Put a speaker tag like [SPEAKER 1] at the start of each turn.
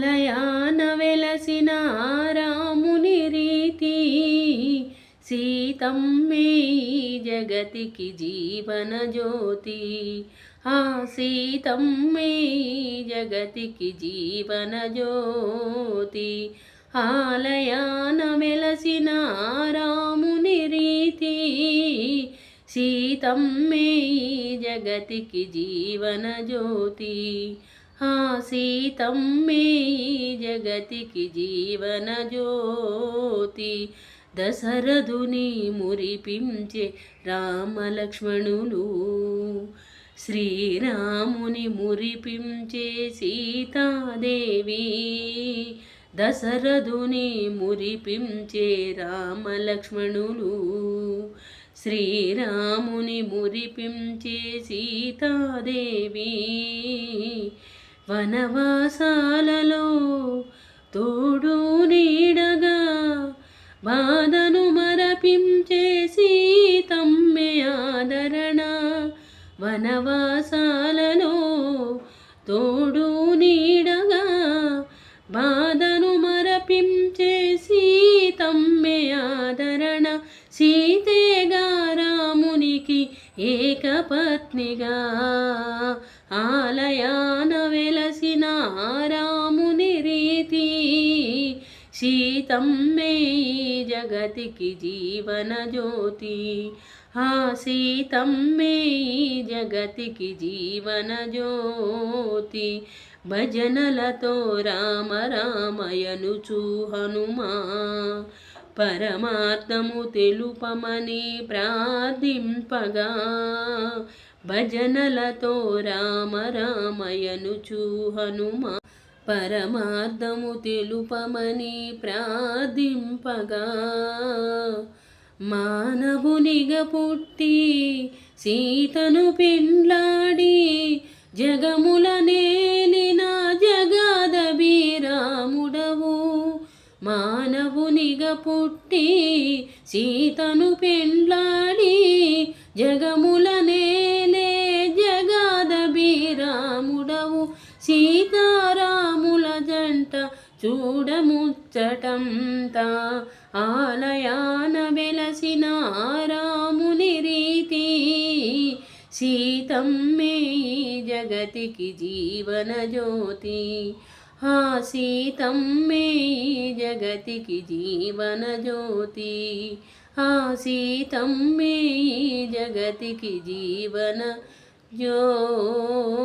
[SPEAKER 1] ఆలయాన వెలసిన రాముని రీతి. సీతమ్మే జగతికి జీవన జ్యోతి. ఆ సీతమ్మే జగతికి జీవన జ్యోతి. ఆలయాన వెలసిన రాముని రీతి. సీతమ్మే జగతికి జీవన జ్యోతి. సీతమ్మే జగతికి జీవన జ్యోతి. దశరథుని మురిపించే రామలక్ష్మణులు. శ్రీరాముని మురిపించే సీతాదేవి. దశరథుని మురిపించే రామలక్ష్మణులు. శ్రీరాముని మురిపించే సీతాదేవి. వనవాసాలలో తోడు నీడగా బాధను మరపించే తమ్మె ఆదరణ వనవాసాలలో తోడు ఏకపత్నిగా ఆలయాన వెలసిన రాముని రీతి. సీతమ్మే జగతికి జీవన జ్యోతి. ఆ సీతమ్మే జగతికి జీవన జ్యోతి. భజనలతో రామ రామయనుచు హనుమా. పరమాత్మము తెలుపమని ప్రార్థింపగా. భజనలతో రామ రామయను చూహనుమా పరమార్థము తెలుపమని ప్రార్థింపగా. మానవునిగా పుట్టి సీతను పిండ్లాడి జగములనే మానవునిగా పుట్టి సీతను పెండ్లాడి జగముల నేలే జగాదబీరాముడవు సీతారాముల జంట చూడముచ్చటంతా ఆలయాన వెలసిన రాముని రీతి. సీతమ్మే జగతికి జీవన జ్యోతి. ఆ సీతమ్మే ఈ జగతికి జీవన జ్యోతి ఆ సీతమ్మే ఈ జగతికి జీవన జ్యోతి